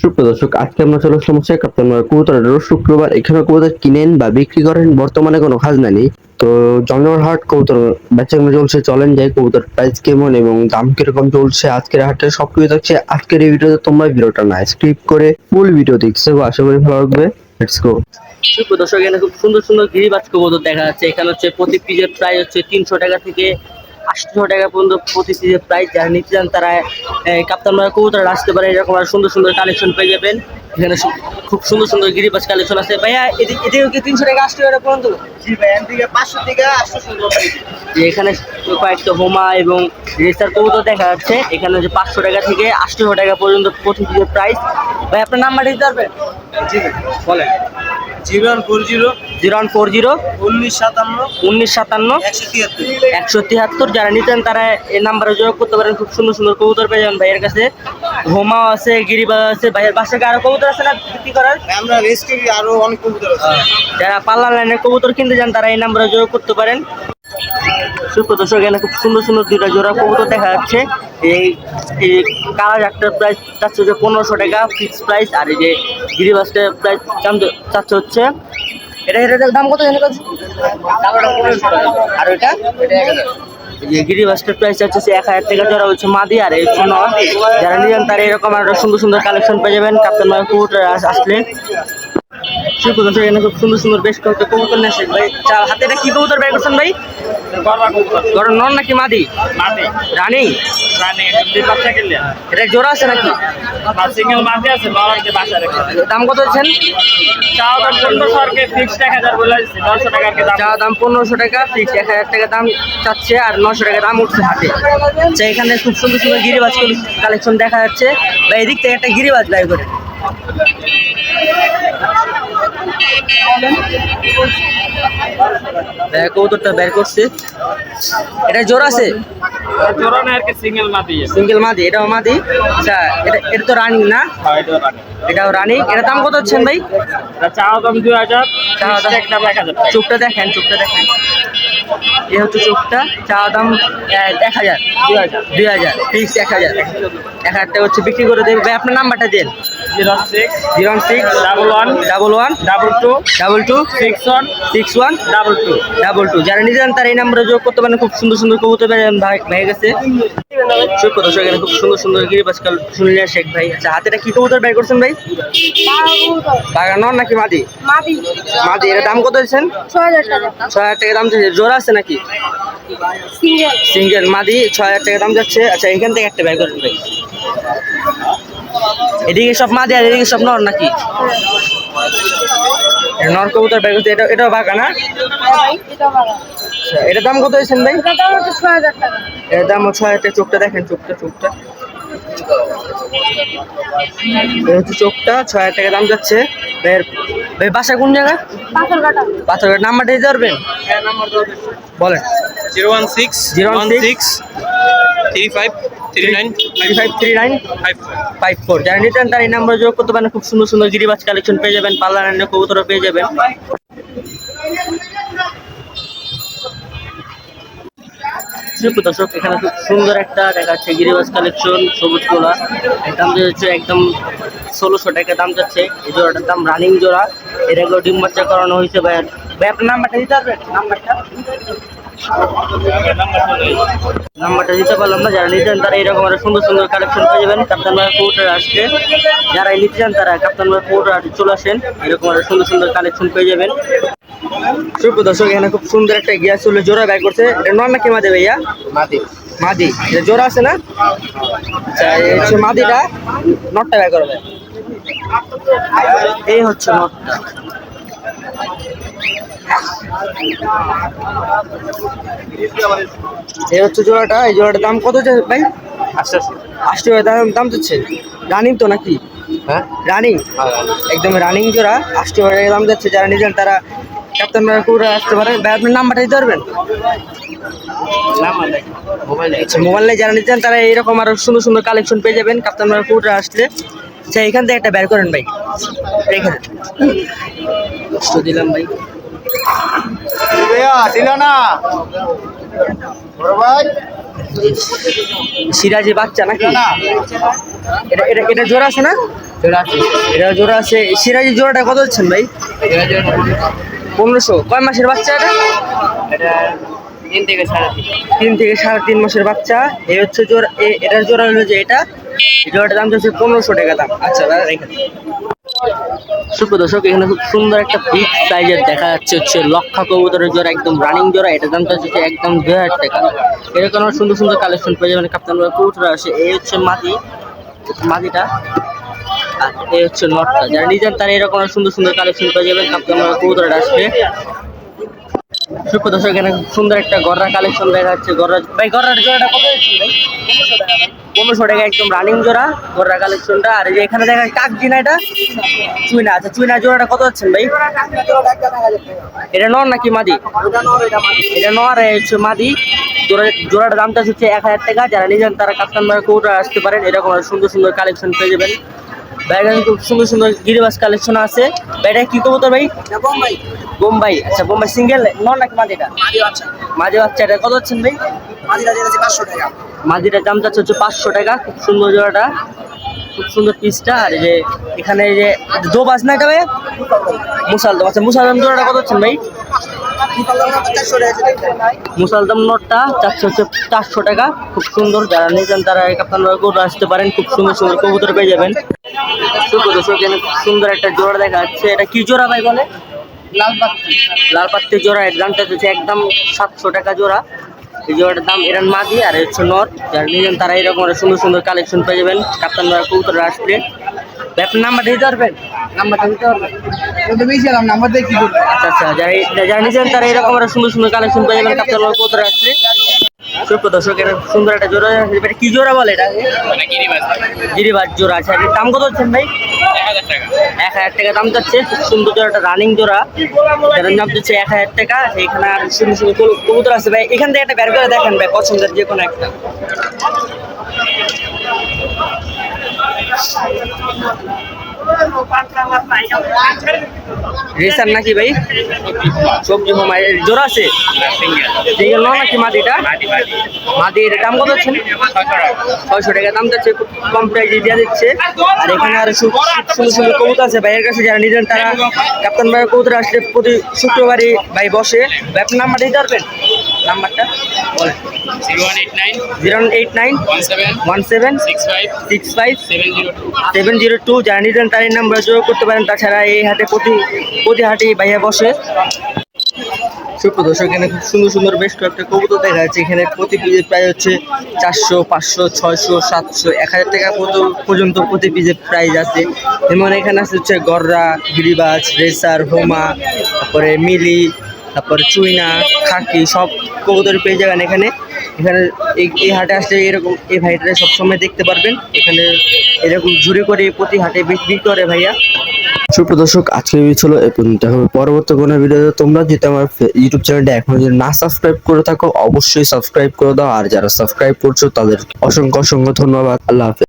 সুপ্রিয় দর্শক, আজকে আমরা চলে হচ্ছে আপনারা কবুতরের। শুক্রবার এখানে কবুতর কিনেন বা বিক্রি করেন, বর্তমানে কোনো খাজনা নেই। তো জঙ্গল হাট কবুতর বেচাকেনা চলছে, চলেন যাই কবুতর প্রাইস কেমন এবং দাম কীরকম চলছে আজকের হাটে। সবকিছু থাকছে আজকের এই ভিডিওতে তোমরা ভিডিওটা না স্ক্রিপ্ট করে ফুল ভিডিও দেখছ আশা করি ভালো লাগবে। লেটস গো সুপ্রিয় দর্শক, এখানে খুব সুন্দর সুন্দর গিরিবাজ কবুতর দেখা যাচ্ছে। এখানে হচ্ছে প্রতি পিসের প্রাইস হচ্ছে তিনশো টাকা থেকে আটশো টাকা পর্যন্ত প্রতি পিসের প্রাইস যারা নিতে চান তারা কাপ্তানমারা কবুতর আসতে পারে। এরকম আর সুন্দর সুন্দর কালেকশন পেয়ে যাবেন। এখানে খুব সুন্দর সুন্দর গিরিবাজ কালেকশন আছে। ভাইয়া এদিকে কি তিনশো টাকা আটশো টাকা পর্যন্ত? জি ভাই এখান পাঁচশো থেকে আটশো সুন্দর এখানে কয়েকটা হোমা এবং রেসার কবুতর দেখা যাচ্ছে। এখানে যে পাঁচশো টাকা থেকে আটশো টাকা পর্যন্ত প্রতি পিসের প্রাইস ভাই আপনার নাম্বারটা দিতে পারবেন? জি ভাই বলেন। Zero one four zero zero one four zero উনিশ সাতান্ন উনিশ সাতান্ন একশো তিয়াত্তর। একশো তিয়াত্তর। যারা নিতেন তারা এই নাম্বারে যোগাযোগ করতে পারেন। খুব সুন্দর সুন্দর কবুতর পেয়ে যাবেন ভাইয়ের কাছে। আছে আছে ভাইয়ের বাসাকে আরও কবুতর আছে না বিক্রি করার? আমরা রেস করি আরও অনেক কবুতর আছে। যারা পাল্লা লাইনের কবুতর কিনতে যান তারা এই নাম্বারে যোগাযোগ করতে পারেন। সুপ্র দর্শক এখানে খুব সুন্দর সুন্দর দুইটা জোড়া কবুতর দেখা যাচ্ছে। এই কালা জাকটার প্রাইস চাচ্ছে হচ্ছে পনেরোশো টাকা ফিক্স প্রাইস আর এই যে গিরিবাসটার প্রাইস চাচ্ছে হচ্ছে এটা এটার দাম কত জানি আর ওইটা যে গিরিবাসটার প্রাইস হচ্ছে এক হাজার টাকা জোড়া হচ্ছে মাদি আর এই জন্য যারা নিলেন তারা এরকম আরও সুন্দর সুন্দর কালেকশন পেয়ে যাবেন। কাপ্তান মায়ের আস- আসলে সুপ্র দর্শক এখানে খুব সুন্দর সুন্দর বেশ কয়েকটা কবুতর নিয়ে আসেন। ভাই হাতে এটা কি কবুতর বের করছেন ভাই? গরম নন নাকি মাদি? মাটি রানিং? প্রাণী দুই বাচ্চা কিনলে। এটা জোড়া আছে নাকি? সিঙ্গেল মাটি আছে নরকে বাসা রেখে দাম কত হচ্ছেন চাও দাম পনেরোশো আর কি এক হাজার বলে নশো টাকা দাম। চা দাম পনেরোশো টাকা ফিক্স এক হাজার টাকা দাম চাচ্ছে আর নশো টাকা দাম উঠছে হাতে। আচ্ছা এখানে খুব সুন্দর সুন্দর গিরিবাজ কালেকশন দেখা যাচ্ছে। বা এদিক থেকে একটা গিরিবাজ বাই করে। কবুতরটা বের করছে। এটা জোর আছে? জোরানে আর কি সিঙ্গেল মাটি সিঙ্গেল মাদি এটাও মাদি? আচ্ছা এটা এটা তো রানিং না? এটাও রানিং এটা দাম কত হচ্ছেন ভাই? চাও দাম দুই হাজার চাওয়া দাম- এক দেখেন চোখটা দেখেন। এ হচ্ছে চোখটা। চা দাম এক এক হাজার। দুই হাজার। ফিক্স এক হাজার। এক হাজার টাকা হচ্ছে বিক্রি করে দেবে। ভাই আপনার নাম্বারটা দেন। Zero six zero six double one double one double two double two six one six one double two double two. যারা নিতে চান তারা এই নাম্বারে যোগ করতে পারেন। খুব সুন্দর সুন্দর কবুতর ভাই ভাই গেছে। এখানে খুব সুন্দর সুন্দর গিরিবাজ কাল শুনলেন শেখ ভাই। আচ্ছা হাতেটা কি কবুতর বের করছেন ভাই? বাগানর নাকি মাদি? মাদি। মাদি এর দাম কত দিচ্ছেন? ছয় হাজার টাকা। ছয় হাজার টাকা দাম যাচ্ছে। জোড়া আছে নাকি? সিঙ্গেল। সিঙ্গেল। মাদি ছয় হাজার টাকা দাম যাচ্ছে। আচ্ছা এখান থেকে একটা বের করবেন ভাই। এদিকে সব মাদি আর এদিকে সব নর নাকি? নর কবুতর করছে এটা এটাও বাঁকা না? এটা আচ্ছা এটার দাম কত দিয়েছেন ভাই? এটা দাম হচ্ছে ছয় হাজার চোখটা দেখেন চোখটা চোখটা। হচ্ছে চোখটা ছয় হাজার টাকা দাম যাচ্ছে। এর ভাই বাসা কোন জায়গা? পাথর কাটা পাথরের নাম্বারটা দিতে পারবেন বলেন। Zero one six 016 three five three nine three five. যারা নিতেন তার এই নাম্বার যোগ করতে পারেন। খুব সুন্দর সুন্দর গিরিবাজ কালেকশন পেয়ে যাবেন। পাল্লা রান্না কবুতরও পেয়ে যাবেন। দর্শক এখানে খুব সুন্দর একটা দেখাচ্ছে গিরিবাজ কালেকশন সবুজ গোলা। দাম হচ্ছে একদম ষোলোশো টাকা। দাম যাচ্ছে এই জোড়াটার দাম রানিং জোড়া। এটা এগুলো ডিম বাচ্চা করানো হয়েছে ভাই ভাই আপনার নাম্বারটা দিতে পারবেন? নাম্বারটা নাম্বারটা দিতে পারলাম না যারা নিতেন তারা এরকম আরও সুন্দর সুন্দর কালেকশন পেয়ে যাবেন। কাপ্তান ভাই কৌটার আসছে। যারা নিতে চান তারা কাপ্তান ভাই কৌটার চলে আসেন। এরকম আরও সুন্দর সুন্দর কালেকশন পেয়ে যাবেন। সুপ্র দর্শক এখানে খুব সুন্দর একটা গিয়ার চলে জোড়া ব্যাগ করছে। এটা নর নাকি মাদি ভাইয়া? মাটি মাদি। এটা জোড়া আছে না? আচ্ছা হচ্ছে মাদিটা। নটটা ব্যাগ করবে। এই হচ্ছে নটটা। এই হচ্ছে জোড়াটা এই জোড়াটার দাম কত ভাই? আশি। টাকা দাম দাম যাচ্ছে রানিং তো নাকি? হ্যাঁ? রানিং? একদম রানিং জোড়া আশি টাকা দাম যাচ্ছে। যারা নিতেন তারা ক্যাপ্টেন করে আসতে পারেন ভাই আপনার নাম্বারটা দিতে পারবেন? মোবাইল আচ্ছা যারা নিতেন তারা এইরকম আরও সুন্দর সুন্দর কালেকশন পেয়ে যাবেন। কাপ্তান কুটরা আসলে আচ্ছা এখান থেকে একটা বের করেন ভাই। কষ্ট দিলাম ভাই। দিল না বাচ্চা নাকি? এটা এটা এটা জোড়া আছে না? জোড়া আছে। এটা জোড়া আছে। সিরাজি জোড়াটা কত হচ্ছেন ভাই? পনেরোশো। কয় মাসের বাচ্চা এটা? এটা তিন থেকে সাড়ে তিন। তিন থেকে সাড়ে তিন মাসের বাচ্চা। এই হচ্ছে জোড়া এ- এটার জোড়া হলো যে এটা। জোড়াটার দাম হচ্ছে পনেরোশো টাকা দাম। আচ্ছা দাদা সুপ্র দর্শক, এখানে খুব সুন্দর একটা বিগ সাইজের দেখা যাচ্ছে, হচ্ছে লক্ষা কবুতরের জোড়া, একদম রানিং জোড়া, এটা দামটা হচ্ছে একদম দু হাজার টাকা। এরকম আমার সুন্দর সুন্দর কালেকশন পেয়ে যাবেন কাপ্তান কবুতর আসে, এই হচ্ছে মাটি মাটিটা আর এই হচ্ছে নটটা। যারা নিজের তারা এরকম সুন্দর সুন্দর কালেকশন পেয়ে যাবেন কাপ্তান কবুতরটা আসবে। সুপ্র দর্শক, এখানে সুন্দর একটা গররা কালেকশন দেখা যাচ্ছে। গররা, ভাই, গররার জোড়াটা কত ভাই? পনেরোশো টাকা। একদম রানিং জোড়া, গররা কালেকশনটা আর এই যে এখানে দেখা কাক জিনা এটা? চুইনা আচ্ছা চুইনা জোড়াটা কত হচ্ছেন ভাই? এটা নর নাকি মাদি? এটা নর হচ্ছে মাদি। জোড়া, জোড়াটার দামটা হচ্ছে এক হাজার টাকা। যারা নিয়েছেন তারা কাস্টমার কোটা আসতে পারেন। এরকম সুন্দর সুন্দর কালেকশন পেয়ে যাবেন। বাইরে খুব সুন্দর সুন্দর গিরিবাস কালেকশন আছে। বাইরে কি করব তো ভাই? বোম্বাই আচ্ছা বোম্বাই সিঙ্গেল নর নাকি মাদিটা মাঝে বাচ্চা। এটা কত হচ্ছেন ভাই? মাদিটার দাম যাচ্ছে হচ্ছে পাঁচশো টাকা খুব সুন্দর জোড়াটা খুব সুন্দর পিসটা আর যে এখানে যে যে দোবাস না এটা ভাই মুসালদম। আচ্ছা মুসালদম জোড়াটা কত হচ্ছেন ভাই? মুসালদম নোটটা চারশো হচ্ছে চারশো টাকা খুব সুন্দর। যারা নিয়েছেন তারা আপনারা করে আসতে পারেন খুব সুন্দর সুন্দর কবুতর পেয়ে যাবেন। সুন্দর একটা জোড়া দেখা যাচ্ছে। এটা কি জোড়া ভাই বলে? লাল পাত্তি জোড়া এর দামটা হচ্ছে একদম সাতশো টাকা জোড়া। এই জোড়াটার দাম এরান মাদি আর হচ্ছে নর। যারা নিয়েছেন তারা এরকম সুন্দর সুন্দর কালেকশন পেয়ে যাবেন। কাপ্তানরা কবুতর আসলে ভাই, আপনার নাম্বারটা দিতে পারবেন? নাম্বারটা দিতে পারবেন। নাম্বার দিয়ে কি আচ্ছা আচ্ছা যারা যারা নিয়েছেন তারা এরকম সুন্দর সুন্দর কালেকশন পেয়ে যাবেন। কাপ্তানরা কবুতর আসলে সুপ্র দর্শক এটা সুন্দর একটা জোড়া এটা কি জোড়া বলে এটা? মানে গিরিবাজ জোড়া আছে। দাম কত হচ্ছেন ভাই? এক হাজার টাকা। দাম যাচ্ছে। খুব সুন্দর জোড়াটা রানিং জোড়া। যার দাম যাচ্ছে এক হাজার টাকা এখানে আর সুন্দর সুন্দর কবু- কবুতর আছে ভাই। এখান থেকে একটা বের করে দেখেন ভাই পছন্দের যে কোনো একটা। রেসার নাকি ভাই? সবজি হোমা এর জোড়া আছে? সিঙ্গেল। ন নাকি মাদিটা মাদির দাম কত হচ্ছে? ছয়শো টাকা। দাম যাচ্ছে কম প্রাইসে দেওয়া দিচ্ছে। আর এখানে আর সুন্দর সুন্দর কবুতর আছে ভাইয়ের কাছে, যারা নিতেন তারা। কাপ্তান ভাইয়ের কবুতর আসলে প্রতি শুক্রবারই ভাই বসে। ভাই, আপনার নাম্বারটা দিতে পারবেন? নাম্বারটা? Zero one eight nine zero eight nine one seven one seven six five six five seven zero two. Seven zero two. যারা নিতেন তার নাম্বার যোগ করতে পারেন। তাছাড়া এই হাটে প্রতি প্রতি হাটে ভাইয়া বসে। সুপ্র দর্শক এখানে খুব সুন্দর সুন্দর বেশ কয়েকটা কবুতর দেখা যাচ্ছে। এখানে প্রতি পিজের প্রায় হচ্ছে চারশো পাঁচশো ছয়শো সাতশো এক হাজার টাকা পর্যন্ত- প্রতি পিজের প্রাইস আছে। যেমন এখানে আছে হচ্ছে গররা গিরিবাজ রেসার হোমা তারপরে মিলি তারপরে চুইনা, খাকি, সব কবুতর পেয়ে যাবেন এখানে। এখানে এই হাটে আসলে এরকম এই ভাইটা সবসময় দেখতে পারবেন। এখানে এরকম জুড়ে করে প্রতি হাটে বিক্রি করে ভাইয়া। সুপ্রদর্শক ভিডিও ছিল এই পর্যন্ত পরবর্তী কোনো ভিডিওতে তোমরা যদি আমার ইউটিউব চ্যানেলটা এখনও যদি না সাবস্ক্রাইব করে থাকো, অবশ্যই সাবস্ক্রাইব করে দাও। আর যারা সাবস্ক্রাইব করছ, তাদের অসংখ্য অসংখ্য ধন্যবাদ। আল্লাহ হাফেজ।